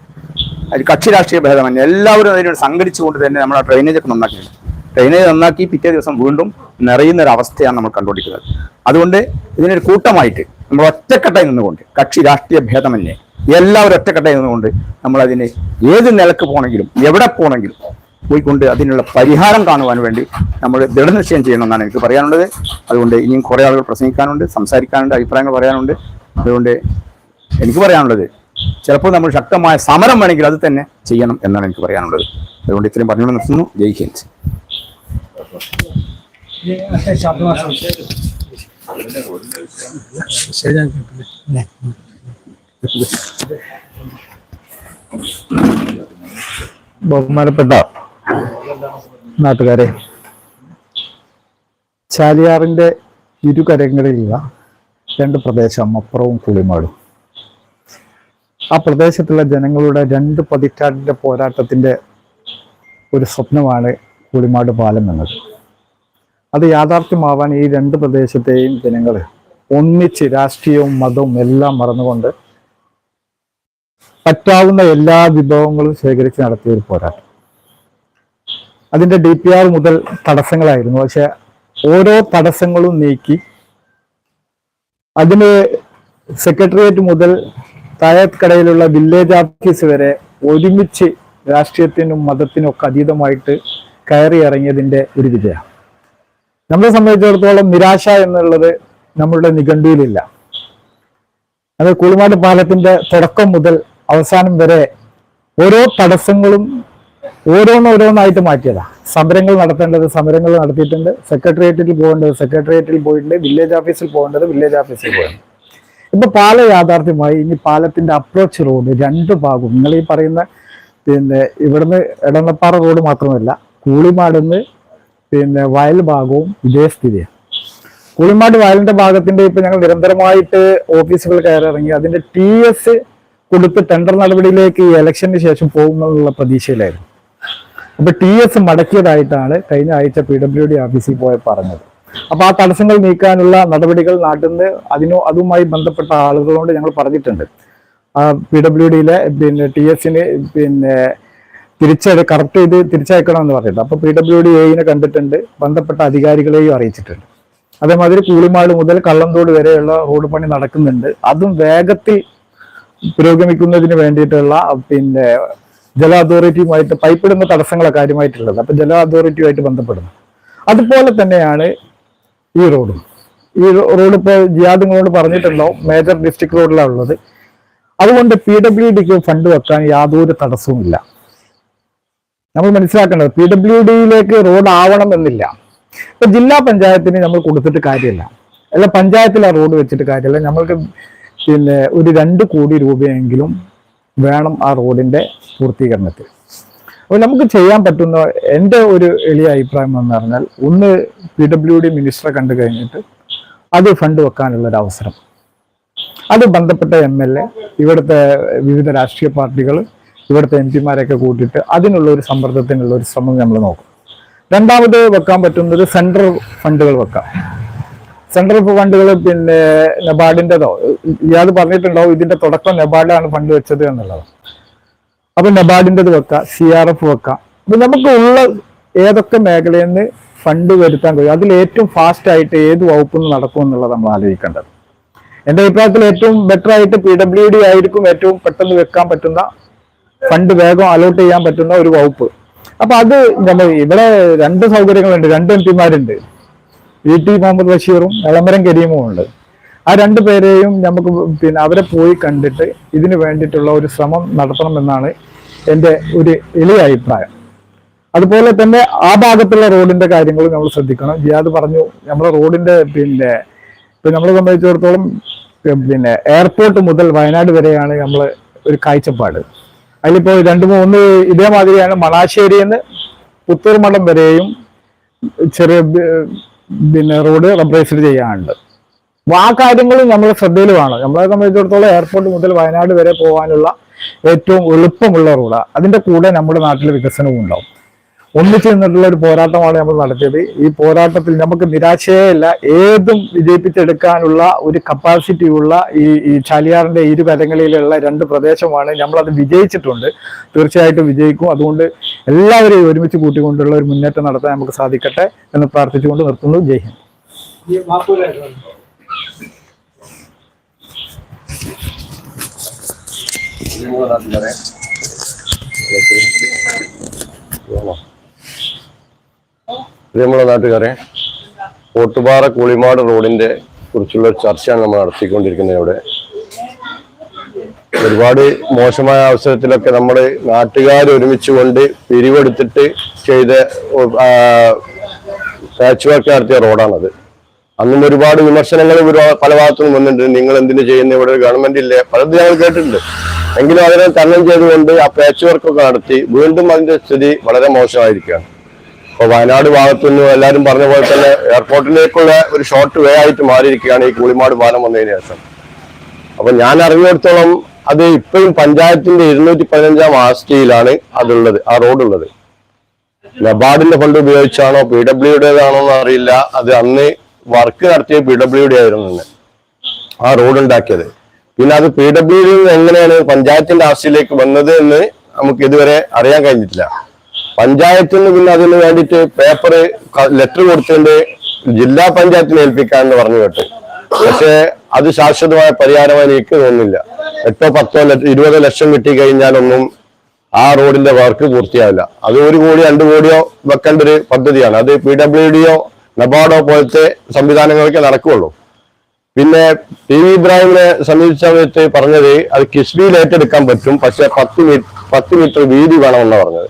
അതിൽ കക്ഷി രാഷ്ട്രീയ ഭേദമന്യേ എല്ലാവരും അതിനോട് സംഘടിച്ചുകൊണ്ട് തന്നെ നമ്മൾ ആ ഡ്രൈനേജ് ഒക്കെ നന്നാക്കിയിട്ടുണ്ട് ഡ്രൈനേജ് നന്നാക്കി പിറ്റേ ദിവസം വീണ്ടും നിറയുന്ന ഒരു അവസ്ഥയാണ് നമ്മൾ കണ്ടുകൊണ്ടിരിക്കുന്നത് അതുകൊണ്ട് ഇതിനൊരു കൂട്ടമായിട്ട് നമ്മൾ ഒറ്റക്കെട്ടായി നിന്നുകൊണ്ട് കക്ഷി രാഷ്ട്രീയ ഭേദമന്യേ എല്ലാവരും ഒറ്റക്കെട്ടായി നിന്നുകൊണ്ട് നമ്മൾ അതിന് ഏത് നിലയ്ക്ക് പോകണമെങ്കിലും എവിടെ പോകണമെങ്കിലും പോയിക്കൊണ്ട് അതിനുള്ള പരിഹാരം കാണുവാൻ വേണ്ടി നമ്മൾ ദൃഢനിശ്ചയം ചെയ്യണമെന്നാണ് എനിക്ക് പറയാനുള്ളത്. അതുകൊണ്ട് ഇനിയും കുറേ ആളുകൾ പ്രസംഗിക്കാനുണ്ട് സംസാരിക്കാനുണ്ട് അഭിപ്രായങ്ങൾ പറയാനുണ്ട്. അതുകൊണ്ട് എനിക്ക് പറയാനുള്ളത് ചിലപ്പോൾ നമ്മൾ ശക്തമായ സമരം വേണമെങ്കിൽ അത് തന്നെ ചെയ്യണം എന്നാണ് എനിക്ക് പറയാനുള്ളത്. അതുകൊണ്ട് ഇത്രയും പറഞ്ഞുകൊണ്ട് നിർത്തുന്നു. ജയ് ഹിന്ദ്. ബഹുമാനപ്പെട്ട നാട്ടുകാരെ ചാലിയാറിന്റെ ഇരുകരങ്ങളിലുള്ള രണ്ട് പ്രദേശം അപ്പുറവും കുളിമാടും. ആ പ്രദേശത്തുള്ള ജനങ്ങളുടെ രണ്ട് പതിറ്റാണ്ടിന്റെ പോരാട്ടത്തിന്റെ ഒരു സ്വപ്നമാണ് കുളിമാട് പാലം എന്നത്. അത് യാഥാർത്ഥ്യമാവാൻ ഈ രണ്ട് പ്രദേശത്തെയും ജനങ്ങൾ ഒന്നിച്ച് രാഷ്ട്രീയവും മതവും എല്ലാം മറന്നുകൊണ്ട് പറ്റാവുന്ന എല്ലാ വിഭവങ്ങളും ശേഖരിച്ച് നടത്തിയ ഒരു പോരാട്ടം. അതിന്റെ ഡി പി ആർ മുതൽ തടസ്സങ്ങളായിരുന്നു. പക്ഷെ ഓരോ തടസ്സങ്ങളും നീക്കി അതിന് സെക്രട്ടേറിയറ്റ് മുതൽ താഴേക്കടയിലുള്ള വില്ലേജ് ഓഫീസ് വരെ ഒരുമിച്ച് രാഷ്ട്രീയത്തിനും മതത്തിനും ഒക്കെ അതീതമായിട്ട് കയറി ഇറങ്ങിയതിന്റെ ഒരു വിജയം നമ്മളെ സംബന്ധിച്ചിടത്തോളം നിരാശ എന്നുള്ളത് നമ്മളുടെ നിഘണ്ടുവിലില്ല. അത് കുളിമാട് പാലത്തിന്റെ തുടക്കം മുതൽ അവസാനം വരെ ഓരോ തടസ്സങ്ങളും ഓരോന്നോരോന്നായിട്ട് മാറ്റിയതാ. സമരങ്ങൾ നടത്തേണ്ടത് സമരങ്ങൾ നടത്തിയിട്ടുണ്ട്. സെക്രട്ടേറിയറ്റിൽ പോകേണ്ടത് സെക്രട്ടേറിയറ്റിൽ പോയിട്ടുണ്ട്. വില്ലേജ് ഓഫീസിൽ പോകേണ്ടത് വില്ലേജ് ഓഫീസിൽ പോയിട്ടുണ്ട് ഇപ്പൊ പാല യാഥാർത്ഥ്യമായി ഇനി പാലത്തിന്റെ അപ്രോച്ച് റോഡ് രണ്ട് ഭാഗവും. നിങ്ങൾ ഈ പറയുന്ന പിന്നെ ഇവിടുന്ന് എടന്നപ്പാറ റോഡ് മാത്രമല്ല കൂളിമാടുന്ന് പിന്നെ വയൽ ഭാഗവും ഇതേ സ്ഥിതിയാണ് കുളിമാട് വയലിന്റെ ഭാഗത്തിന്റെ ഇപ്പൊ ഞങ്ങൾ നിരന്തരമായിട്ട് ഓഫീസുകൾ കയറിറങ്ങി അതിന്റെ ടി എസ് കൊടുത്ത് ടെൻഡർ നടപടിയിലേക്ക് ഈ ഇലക്ഷന് ശേഷം പോകുമെന്നുള്ള പ്രതീക്ഷയിലായിരുന്നു. അപ്പൊ ടി എസ് മടക്കിയതായിട്ടാണ് കഴിഞ്ഞ ആഴ്ച പി ഡബ്ല്യു ഡി ഓഫീസിൽ പോയ പറഞ്ഞത്. അപ്പൊ ആ തടസ്സങ്ങൾ നീക്കാനുള്ള നടപടികൾ നാട്ടിൽ നിന്ന് അതിനോ അതുമായി ബന്ധപ്പെട്ട ആളുകളോട് ഞങ്ങൾ പറഞ്ഞിട്ടുണ്ട്. പി ഡബ്ല്യു ഡിയിലെ പിന്നെ ടി എസിന് പിന്നെ തിരിച്ചത് കറക്റ്റ് ചെയ്ത് തിരിച്ചയക്കണം എന്ന് പറഞ്ഞിട്ട് അപ്പൊ പി ഡബ്ല്യു ഡി എയിനെ കണ്ടിട്ടുണ്ട്. ബന്ധപ്പെട്ട അധികാരികളെയും അറിയിച്ചിട്ടുണ്ട്. അതേമാതിരി കൂളിമാട് മുതൽ കള്ളന്തോട് വരെയുള്ള റോഡ് പണി നടക്കുന്നുണ്ട്. അതും വേഗത്തിൽ പുരോഗമിക്കുന്നതിന് വേണ്ടിയിട്ടുള്ള പിന്നെ ജല അതോറിറ്റിയുമായിട്ട് പൈപ്പിടുന്ന തടസ്സങ്ങളെ കാര്യമായിട്ടുള്ളത്. അപ്പൊ ജല അതോറിറ്റിയുമായിട്ട് ബന്ധപ്പെടുന്നു. അതുപോലെ തന്നെയാണ് ഈ റോഡും ഈ റോഡ് ഇപ്പോൾ ജിയാദ് നിങ്ങളോട് പറഞ്ഞിട്ടുണ്ടോ? മേജർ ഡിസ്ട്രിക്ട് റോഡിലാണ് ഉള്ളത്. അതുകൊണ്ട് പി ഡബ്ല്യു ഡിക്ക് ഫണ്ട് വെക്കാൻ യാതൊരു തടസ്സവുമില്ല. നമ്മൾ മനസ്സിലാക്കേണ്ടത് പി ഡബ്ല്യു ഡിയിലേക്ക് റോഡ് ആവണം എന്നില്ല. ഇപ്പൊ ജില്ലാ പഞ്ചായത്തിന് നമ്മൾ കൊടുത്തിട്ട് കാര്യമില്ല. അല്ല പഞ്ചായത്തിൽ ആ റോഡ് വെച്ചിട്ട് കാര്യമില്ല. നമ്മൾക്ക് പിന്നെ ഒരു രണ്ട് കോടി രൂപയെങ്കിലും വേണം ആ റോഡിന്റെ പൂർത്തീകരണത്തിൽ. അപ്പോൾ നമുക്ക് ചെയ്യാൻ പറ്റുന്ന എന്റെ ഒരു എളിയ അഭിപ്രായം എന്ന് പറഞ്ഞാൽ ഒന്ന് പി ഡബ്ല്യു ഡി മിനിസ്റ്ററെ കണ്ടു കഴിഞ്ഞിട്ട് അത് ഫണ്ട് വെക്കാനുള്ള ഒരു അവസരം. അത് ബന്ധപ്പെട്ട എം എൽ എ ഇവിടുത്തെ വിവിധ രാഷ്ട്രീയ പാർട്ടികൾ ഇവിടുത്തെ എം പിമാരെയൊക്കെ കൂട്ടിയിട്ട് അതിനുള്ള ഒരു സമ്മർദ്ദത്തിനുള്ള ഒരു ശ്രമം നമ്മൾ നോക്കും. രണ്ടാമത് വെക്കാൻ പറ്റുന്നത് സെൻട്രൽ ഫണ്ടുകൾ വെക്കാം. സെൻട്രൽ ഫണ്ടുകൾ പിന്നെ നബാർഡിന്റെതോ ഇയാൾ പറഞ്ഞിട്ടുണ്ടോ ഇതിന്റെ തുടക്കം നെബാഡിലാണ് ഫണ്ട് വെച്ചത് എന്നുള്ളത്. അപ്പൊ നബാർഡിന്റെത് വെക്കാം സി ആർ എഫ് വെക്കാം. അപ്പൊ നമുക്ക് ഉള്ള ഏതൊക്കെ മേഖലയിൽ നിന്ന് ഫണ്ട് വരുത്താൻ കഴിയും അതിൽ ഏറ്റവും ഫാസ്റ്റ് ആയിട്ട് ഏത് വകുപ്പ് നിന്ന് നടക്കും എന്നുള്ളത് നമ്മൾ ആലോചിക്കേണ്ടത്. എന്റെ അഭിപ്രായത്തിൽ ഏറ്റവും ബെറ്റർ ആയിട്ട് പി ഡബ്ല്യു ഡി ആയിരിക്കും ഏറ്റവും പെട്ടെന്ന് വെക്കാൻ പറ്റുന്ന ഫണ്ട് വേഗം അലോട്ട് ചെയ്യാൻ പറ്റുന്ന ഒരു വകുപ്പ്. അപ്പൊ അത് നമ്മൾ ഇവിടെ രണ്ട് സൗകര്യങ്ങളുണ്ട് രണ്ട് എം പിമാരുണ്ട് വി ടി മുഹമ്മദ് ബഷീറും എളമരം കരീമും ഉണ്ട്. ആ രണ്ടു പേരെയും നമുക്ക് പിന്നെ അവരെ പോയി കണ്ടിട്ട് ഇതിനു വേണ്ടിയിട്ടുള്ള ഒരു ശ്രമം നടത്തണമെന്നാണ് എന്റെ ഒരു എളിയ അഭിപ്രായം. അതുപോലെ തന്നെ ആ ഭാഗത്തുള്ള റോഡിന്റെ കാര്യങ്ങൾ നമ്മൾ ശ്രദ്ധിക്കണം. ജിയാദ് പറഞ്ഞു നമ്മുടെ റോഡിന്റെ പിന്നെ ഇപ്പൊ നമ്മളെ സംബന്ധിച്ചിടത്തോളം പിന്നെ എയർപോർട്ട് മുതൽ വയനാട് വരെയാണ് നമ്മൾ ഒരു കാഴ്ചപ്പാട്. അതിലിപ്പോ രണ്ട് മൂന്ന് ഇതേമാതിരിയാണ് മണാശ്ശേരിയിൽ നിന്ന് പുത്തൂർ മഠം വരെയും ചെറിയ പിന്നെ റോഡ് റബ്ബറൈസ്ഡ് ചെയ്യാനുണ്ട്. അപ്പൊ ആ കാര്യങ്ങളും നമ്മൾ ശ്രദ്ധയിൽ വേണം. നമ്മളെ സംബന്ധിച്ചിടത്തോളം എയർപോർട്ട് മുതൽ വയനാട് വരെ പോകാനുള്ള ഏറ്റവും എളുപ്പമുള്ള റോഡാണ് അതിന്റെ കൂടെ നമ്മുടെ നാട്ടിൽ വികസനവും ഉണ്ടാവും. ഒന്നിച്ചു നിന്നിട്ടുള്ള ഒരു പോരാട്ടമാണ് നമ്മൾ നടത്തിയത്. ഈ പോരാട്ടത്തിൽ നമുക്ക് നിരാശയല്ല ഏതും വിജയിപ്പിച്ചെടുക്കാനുള്ള ഒരു കപ്പാസിറ്റി ഉള്ള ഈ ഈ ചാലിയാറിന്റെ ഇരുകരങ്ങളിലുള്ള രണ്ട് പ്രദേശമാണ് നമ്മളത് വിജയിച്ചിട്ടുണ്ട്. തീർച്ചയായിട്ടും വിജയിക്കും. അതുകൊണ്ട് എല്ലാവരെയും ഒരുമിച്ച് കൂട്ടിക്കൊണ്ടുള്ള ഒരു മുന്നേറ്റം നടത്താൻ നമുക്ക് സാധിക്കട്ടെ എന്ന് പ്രാർത്ഥിച്ചുകൊണ്ട് നിർത്തുന്നു. ജയ് ഹിന്ദ്. പ്രിയമുള്ള നാട്ടുകാരെ ഓട്ടുപാറ കുളിമാട് റോഡിന്റെ കുറിച്ചുള്ള ചർച്ചയാണ് നമ്മൾ നടത്തിക്കൊണ്ടിരിക്കുന്നത് ഇവിടെ. ഒരുപാട് മോശമായ അവസരത്തിലൊക്കെ നമ്മൾ നാട്ടുകാർ ഒരുമിച്ചുകൊണ്ട് പിരിവെടുത്തിട്ട് ചെയ്ത പാച്ച് വർക്ക് നടത്തിയ റോഡാണത്. അന്നും ഒരുപാട് വിമർശനങ്ങൾ പല ഭാഗത്തുനിന്നും വന്നിട്ടുണ്ട്. നിങ്ങൾ എന്തിനു ചെയ്യുന്ന? ഇവിടെ ഗവൺമെന്റ് ഇല്ലേ? പലതും ഞങ്ങൾ കേട്ടിട്ടുണ്ട്. എങ്കിലും അതിനെ തരണം ചെയ്തുകൊണ്ട് ആ പാച്ച് വർക്കൊക്കെ നടത്തി വീണ്ടും അതിന്റെ സ്ഥിതി വളരെ മോശമായിരിക്കുകയാണ്. ഇപ്പൊ വയനാട് ഭാഗത്തു നിന്ന് എല്ലാവരും പറഞ്ഞ പോലെ തന്നെ എയർപോർട്ടിലേക്കുള്ള ഒരു ഷോർട്ട് വേ ആയിട്ട് മാറിയിരിക്കുകയാണ് ഈ കൂളിമാട് പാലം വന്നതിന് ശേഷം. അപ്പൊ ഞാൻ അറിഞ്ഞിടത്തോളം അത് ഇപ്പോഴും പഞ്ചായത്തിന്റെ ഇരുന്നൂറ്റി പതിനഞ്ചാം ആസ്തിയിലാണ് അതുള്ളത് ആ റോഡ് ഉള്ളത് നബാർഡിന്റെ ഫണ്ട് ഉപയോഗിച്ചാണോ പി ഡബ്ല്യുടേതാണോ എന്ന് അറിയില്ല. അത് അന്ന് വർക്ക് നടത്തിയ പി ഡബ്ല്യുഡി ആയിരുന്നു ആ റോഡ് ഉണ്ടാക്കിയത് പിന്നെ അത് പി ഡബ്ല്യു നിന്ന് എങ്ങനെയാണ് പഞ്ചായത്തിന്റെ ആസ്തിയിലേക്ക് വന്നത് എന്ന് നമുക്ക് ഇതുവരെ അറിയാൻ കഴിഞ്ഞിട്ടില്ല. പഞ്ചായത്തിൽ നിന്ന് പിന്നെ അതിന് വേണ്ടിയിട്ട് പേപ്പർ ലെറ്റർ കൊടുത്തതിന്റെ ജില്ലാ പഞ്ചായത്തിനെ ഏൽപ്പിക്കാന്ന് പറഞ്ഞു കേട്ട്. പക്ഷേ അത് ശാശ്വതമായ പരിഹാരമായി എനിക്ക് തോന്നുന്നില്ല. എട്ടോ പത്തോ ഇരുപതോ ലക്ഷം കിട്ടി കഴിഞ്ഞാലൊന്നും ആ റോഡിന്റെ വർക്ക് പൂർത്തിയാവില്ല. അത് ഒരു കോടി രണ്ട് കോടിയോ വെക്കേണ്ട ഒരു പദ്ധതിയാണ്. അത് പി ഡബ്ല്യു ഡിയോ നബാർഡോ പോലത്തെ സംവിധാനങ്ങളൊക്കെ നടക്കുകയുള്ളൂ പിന്നെ ടി വി ഇബ്രാഹിമിനെ സമീപിച്ച സമയത്ത് പറഞ്ഞത് അത് കിസ്ബിയിൽ ഏറ്റെടുക്കാൻ പറ്റും പക്ഷെ പത്ത് മീറ്റർ പത്ത് മീറ്റർ വീതി വേണമെന്നാണ് പറഞ്ഞത്.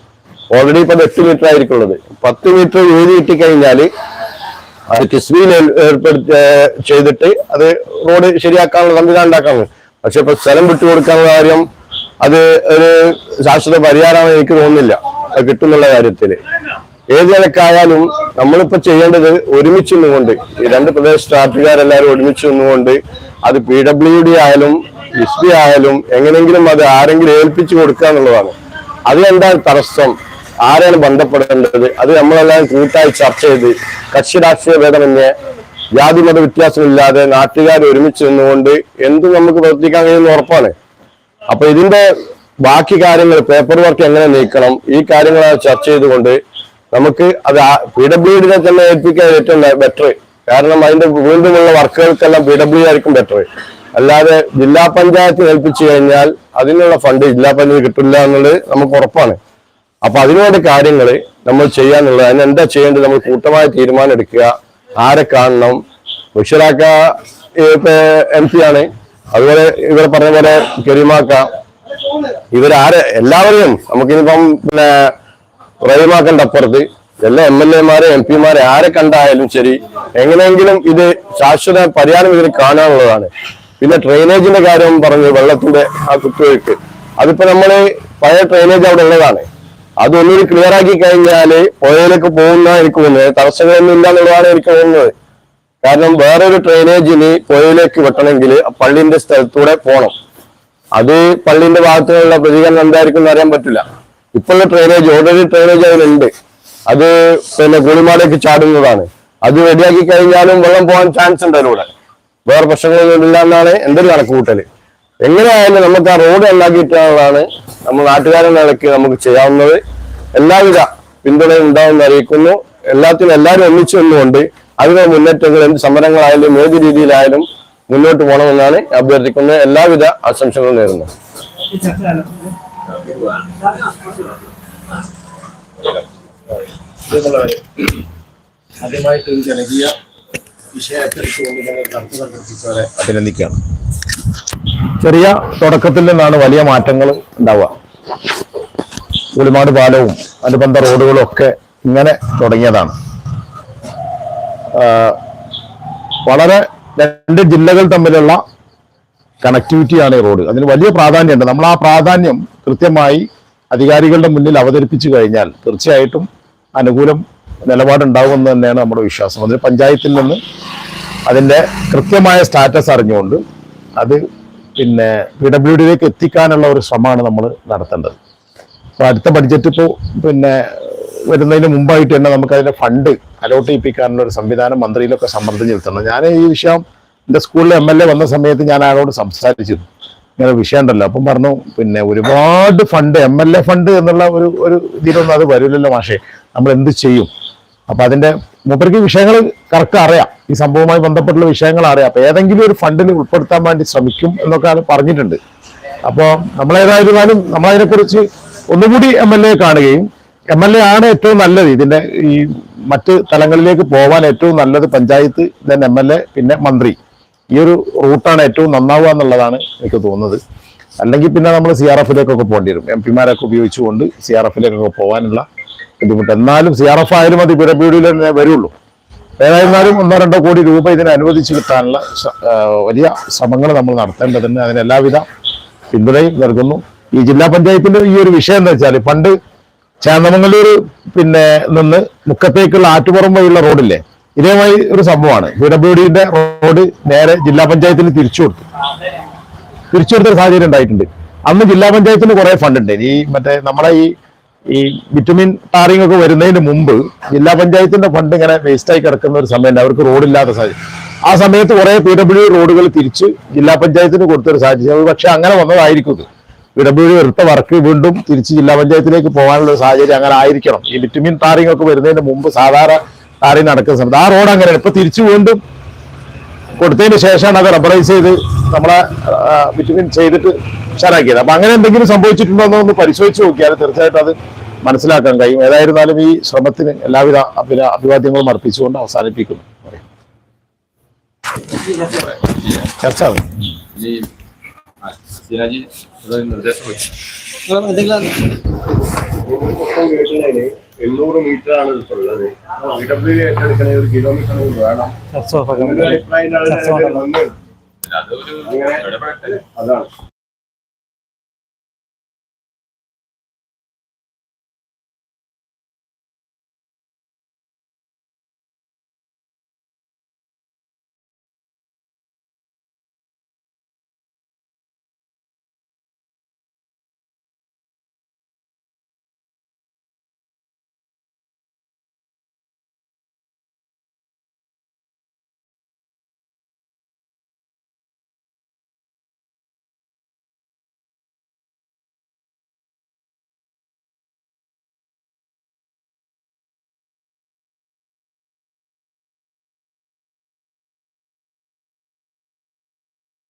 ഓൾറെഡി ഇപ്പൊ എട്ട് മീറ്റർ ആയിരിക്കുള്ളത്. പത്ത് മീറ്റർ വീതി കിട്ടിക്കഴിഞ്ഞാൽ അത് കിസ്ബിയിൽ ഏർപ്പെടുത്തി ചെയ്തിട്ട് അത് റോഡ് ശരിയാക്കാനുള്ള സംവിധാനം ഉണ്ടാക്കാനുള്ളത് പക്ഷെ ഇപ്പൊ സ്ഥലം വിട്ടുകൊടുക്കാനുള്ള കാര്യം അത് ഒരു ശാശ്വത പരിഹാരമാണ് എനിക്ക് തോന്നുന്നില്ല. അത് കിട്ടുന്നുള്ള കാര്യത്തിൽ. ഏത് നിലക്കായാലും നമ്മളിപ്പോ ചെയ്യേണ്ടത് ഒരുമിച്ച് നിന്നുകൊണ്ട് ഈ രണ്ട് പ്രദേശ നാട്ടുകാരെല്ലാവരും ഒരുമിച്ച് നിന്നുകൊണ്ട് അത് പി ഡബ്ല്യു ഡി ആയാലും ബി ആയാലും എങ്ങനെയെങ്കിലും അത് ആരെങ്കിലും ഏൽപ്പിച്ചു കൊടുക്കുക എന്നുള്ളതാണ്. അത് എന്താണ് തടസ്സം? ആരാണ് ബന്ധപ്പെടേണ്ടത്? അത് നമ്മളെല്ലാം കൂട്ടായി ചർച്ച ചെയ്ത് കക്ഷി രാഷ്ട്രീയ ഭേദമന്യേ ജാതി മത വ്യത്യാസമില്ലാതെ നാട്ടുകാർ ഒരുമിച്ച് നിന്നുകൊണ്ട് എന്തും നമുക്ക് പ്രവർത്തിക്കാൻ കഴിയുന്ന ഉറപ്പാണ്. അപ്പൊ ഇതിന്റെ ബാക്കി കാര്യങ്ങൾ പേപ്പർ വർക്ക് എങ്ങനെ നീക്കണം ഈ കാര്യങ്ങൾ ചർച്ച ചെയ്തുകൊണ്ട് നമുക്ക് അത് പി ഡബ്ല്യു ഡിനെ തന്നെ ഏൽപ്പിക്കാൻ ഏറ്റവും ബെറ്റർ കാരണം അതിന്റെ വീണ്ടുമുള്ള വർക്കുകൾക്കെല്ലാം പി ഡബ്ല്യു ആയിരിക്കും ബെറ്റർ അല്ലാതെ ജില്ലാ പഞ്ചായത്ത് ഏൽപ്പിച്ചു കഴിഞ്ഞാൽ അതിനുള്ള ഫണ്ട് ജില്ലാ പഞ്ചായത്ത് കിട്ടില്ല എന്നുള്ളത് നമുക്ക് ഉറപ്പാണ്. അപ്പൊ അതിനുവേണ്ട കാര്യങ്ങൾ നമ്മൾ ചെയ്യാന്നുള്ളത് അതിന് എന്താ ചെയ്യേണ്ടത്? നമ്മൾ കൂട്ടമായ തീരുമാനം എടുക്കുക ആരെ കാണണം? ബഷീറാക്ക എം പി ആണ്. അതുപോലെ ഇവർ പറഞ്ഞ പോലെ കരീമാക്ക. ഇവരാരെ എല്ലാവരെയും നമുക്കിനിപ്പം പിന്നെ റഹീമാക്കന്റെ അപ്പുറത്ത് എല്ലാ എം എൽ എമാരെ എം പിമാരെ ആരെ കണ്ടായാലും ശരി എങ്ങനെയെങ്കിലും ഇത് ശാശ്വത പരിഹാരം ഇതിന് കാണാനുള്ളതാണ്. പിന്നെ ഡ്രെയിനേജിന്റെ കാര്യം പറഞ്ഞു വെള്ളത്തിന്റെ ആ കുത്തൊഴുക്ക് അതിപ്പോ നമ്മൾ പഴയ ഡ്രെയിനേജ് അവിടെ ഉള്ളതാണ്. അതൊന്നുകൂടി ക്ലിയർ ആക്കി കഴിഞ്ഞാൽ പുഴയിലേക്ക് പോകുന്നതായിരിക്കും എനിക്ക് തോന്നുന്നത് തടസ്സങ്ങളൊന്നും ഇല്ല എന്നുള്ളതാണ് എനിക്ക് തോന്നുന്നത്. കാരണം വേറൊരു ഡ്രെയിനേജിന് പുഴയിലേക്ക് വെട്ടണമെങ്കിൽ പള്ളിന്റെ സ്ഥലത്തൂടെ പോകണം അത് പള്ളിന്റെ ഭാഗത്തുള്ള പ്രതികരണം എന്തായിരിക്കും എന്ന് അറിയാൻ പറ്റില്ല. ഇപ്പോഴുള്ള ഡ്രെയിനേജ് ഓൾറെഡി ഡ്രെയിനേജ് അതിലുണ്ട്. അത് പിന്നെ കുളിമാലേക്ക് ചാടുന്നതാണ്. അത് റെഡിയാക്കി കഴിഞ്ഞാലും വെള്ളം പോകാൻ ചാൻസ് ഉണ്ട് അതിലൂടെ. വേറെ പ്രശ്നങ്ങളൊന്നും ഇല്ല എന്നാണ് എന്റെ ഒരു കണക്കുകൂട്ടൽ എങ്ങനെയായാലും നമുക്ക് ആ റോഡ് ഉണ്ടാക്കിയിട്ടുള്ളതാണ് നമ്മൾ നാട്ടുകാരെന്ന നിലയ്ക്ക് നമുക്ക് ചെയ്യാവുന്നത്. എല്ലാവിധ പിന്തുണയും ഉണ്ടാവുമെന്ന് അറിയിക്കുന്നു. എല്ലാത്തിനും എല്ലാവരും ഒന്നിച്ചു നിന്നുകൊണ്ട് അതിനെ മുന്നേറ്റങ്ങൾ എന്ത് സമരങ്ങളായാലും ഏത് രീതിയിലായാലും മുന്നോട്ട് പോകണമെന്നാണ് അഭ്യർത്ഥിക്കുന്നത് എല്ലാവിധ ആശംസകളും നേരുന്നു. ആദ്യമായിട്ട് ഒരു ജനകീയ വിഷയത്തിൽ അഭിനന്ദിക്കുകയാണ് ചെറിയ തുടക്കത്തിൽ നിന്നാണ് വലിയ മാറ്റങ്ങൾ ഉണ്ടാവുക. ഒരുപാട് പാലവും അനുബന്ധ റോഡുകളും ഒക്കെ ഇങ്ങനെ തുടങ്ങിയതാണ്. വളരെ രണ്ട് ജില്ലകൾ തമ്മിലുള്ള കണക്ടിവിറ്റിയാണ് ഈ റോഡ്. അതിന് വലിയ പ്രാധാന്യമുണ്ട്. നമ്മൾ ആ പ്രാധാന്യം കൃത്യമായി അധികാരികളുടെ മുന്നിൽ അവതരിപ്പിച്ചു കഴിഞ്ഞാൽ തീർച്ചയായിട്ടും അനുകൂലം നിലപാടുണ്ടാകുമെന്ന് തന്നെയാണ് നമ്മുടെ വിശ്വാസം. അതിന് പഞ്ചായത്തിൽ നിന്ന് അതിന്റെ കൃത്യമായ സ്റ്റാറ്റസ് അറിഞ്ഞുകൊണ്ട് അത് പിന്നെ പി ഡബ്ല്യു ഡിയിലേക്ക് എത്തിക്കാനുള്ള ഒരു ശ്രമമാണ് നമ്മൾ നടത്തേണ്ടത്. അപ്പോൾ അടുത്ത ബഡ്ജറ്റ് ഇപ്പോൾ പിന്നെ വരുന്നതിന് മുമ്പായിട്ട് തന്നെ നമുക്ക് അതിന്റെ ഫണ്ട് അലോട്ട് ചെയ്യിപ്പിക്കാനുള്ള ഒരു സംവിധാനം മന്ത്രിയിലൊക്കെ സമ്മർദ്ദം ചെലുത്തണം. ഞാൻ ഈ വിഷയം എന്റെ സ്കൂളിലെ എം എൽ എ വന്ന സമയത്ത് ഞാൻ അയാളോട് സംസാരിച്ചിരുന്നു. ഇങ്ങനെ വിഷയം ഉണ്ടല്ലോ. അപ്പം പറഞ്ഞു പിന്നെ ഒരുപാട് fund M L A fund എന്നുള്ള ഒരു ഒരു ഇതിലൊന്നും അത് വരില്ലല്ലോ മാഷേ. നമ്മൾ എന്ത് ചെയ്യും? അപ്പൊ അതിന്റെ മൂപ്പർക്ക് വിഷയങ്ങൾ കറക്റ്റ് അറിയാം. ഈ സംഭവവുമായി ബന്ധപ്പെട്ടുള്ള വിഷയങ്ങൾ അറിയാം. അപ്പൊ ഏതെങ്കിലും ഒരു ഫണ്ടിൽ ഉൾപ്പെടുത്താൻ വേണ്ടി ശ്രമിക്കും എന്നൊക്കെ അത് പറഞ്ഞിട്ടുണ്ട്. അപ്പോൾ നമ്മളേതായിരുന്നാലും നമ്മളതിനെക്കുറിച്ച് ഒന്നുകൂടി എം എൽ എ കാണുകയും എം എൽ എ ആണ് ഏറ്റവും നല്ലത്. ഇതിന്റെ ഈ മറ്റ് തലങ്ങളിലേക്ക് പോവാൻ ഏറ്റവും നല്ലത് panchayat then M L A പിന്നെ മന്ത്രി. ഈ ഒരു റൂട്ടാണ് ഏറ്റവും നന്നാവുക എന്നുള്ളതാണ് എനിക്ക് തോന്നുന്നത്. അല്ലെങ്കിൽ പിന്നെ നമ്മൾ സി ആർ എഫിലേക്കൊക്കെ പോകേണ്ടി വരും. എം പിമാരൊക്കെ ഉപയോഗിച്ചുകൊണ്ട് സി ആർ എഫിലേക്കൊക്കെ പോകാനുള്ള ബുദ്ധിമുട്ട് എന്നാലും സി ആർ എഫ് ആയാലും അത് പിഴപ്പീടിയിൽ തന്നെ വരുള്ളൂ. ഏതായിരുന്നാലും ഒന്നോ രണ്ടോ കോടി രൂപ ഇതിനെ അനുവദിച്ചു കിട്ടാനുള്ള വലിയ ശ്രമങ്ങൾ നമ്മൾ നടത്തേണ്ടതുണ്ട്. അതിന് എല്ലാവിധ പിന്തുണയും നൽകുന്നു. ഈ ജില്ലാ പഞ്ചായത്തിന്റെ ഈ ഒരു വിഷയം എന്താ വെച്ചാൽ പണ്ട് ചേന്നമംഗലൂർ പിന്നെ നിന്ന് മുക്കത്തേക്കുള്ള ആറ്റുപുറം വഴിയുള്ള റോഡില്ലേ? ഇതേമായി ഒരു സംഭവമാണ്. പി റോഡ് നേരെ ജില്ലാ പഞ്ചായത്തിന് തിരിച്ചു കൊടുത്തു. തിരിച്ചു കൊടുത്തൊരു സാഹചര്യം ഉണ്ടായിട്ടുണ്ട്. അന്ന് ജില്ലാ പഞ്ചായത്തിന് കുറെ ഫണ്ട് ഉണ്ട് ഈ മറ്റേ നമ്മളെ ഈ ഈ വിറ്റമിൻ ടാറിംഗ് ഒക്കെ വരുന്നതിന് മുമ്പ് ജില്ലാ പഞ്ചായത്തിന്റെ ഫണ്ട് ഇങ്ങനെ വേസ്റ്റ് ആയി കിടക്കുന്ന ഒരു സമയമുണ്ട്. അവർക്ക് റോഡില്ലാത്ത സാഹചര്യം ആ സമയത്ത് കുറെ പി ഡബ്ല്യു റോഡുകൾ തിരിച്ച് ജില്ലാ പഞ്ചായത്തിന് കൊടുത്തൊരു സാഹചര്യം. പക്ഷെ അങ്ങനെ വന്നതായിരിക്കും ഇത്. പി ഡബ്ല്യു എടുത്ത വർക്ക് വീണ്ടും തിരിച്ച് ജില്ലാ പഞ്ചായത്തിലേക്ക് പോകാനുള്ള ഒരു സാഹചര്യം അങ്ങനെ ആയിരിക്കണം. ഈ വിറ്റമിൻ ടാറിംഗ് ഒക്കെ വരുന്നതിന് മുമ്പ് സാധാരണ ടാറിംഗ് നടക്കുന്ന സമയത്ത് ആ റോഡ് അങ്ങനെയാണ്. ഇപ്പൊ തിരിച്ചു വീണ്ടും കൊടുത്തതിന് ശേഷമാണ് അത് റബ്ബറൈസ് ചെയ്ത് നമ്മളെ വിറ്റമിൻ ചെയ്തിട്ട് ഉഷാറാക്കിയത് അപ്പൊ അങ്ങനെ എന്തെങ്കിലും സംഭവിച്ചിട്ടുണ്ടോ എന്ന് ഒന്ന് പരിശോധിച്ച് നോക്കിയാൽ തീർച്ചയായിട്ടും അത് മനസ്സിലാക്കാൻ കഴിയും ഏതായിരുന്നാലും ഈ ശ്രമത്തിന് എല്ലാവിധ അഭിന- അഭിവാദ്യങ്ങളും അർപ്പിച്ചുകൊണ്ട് അവസാനിപ്പിക്കുന്നു ചർച്ച ആവും. എണ്ണൂറ് മീറ്റർ ആണ് ഉള്ളത് ഏറ്റെടുക്കണ ഒരു കിലോമീറ്റർ വേണം. അഭിപ്രായം. അതാണ്.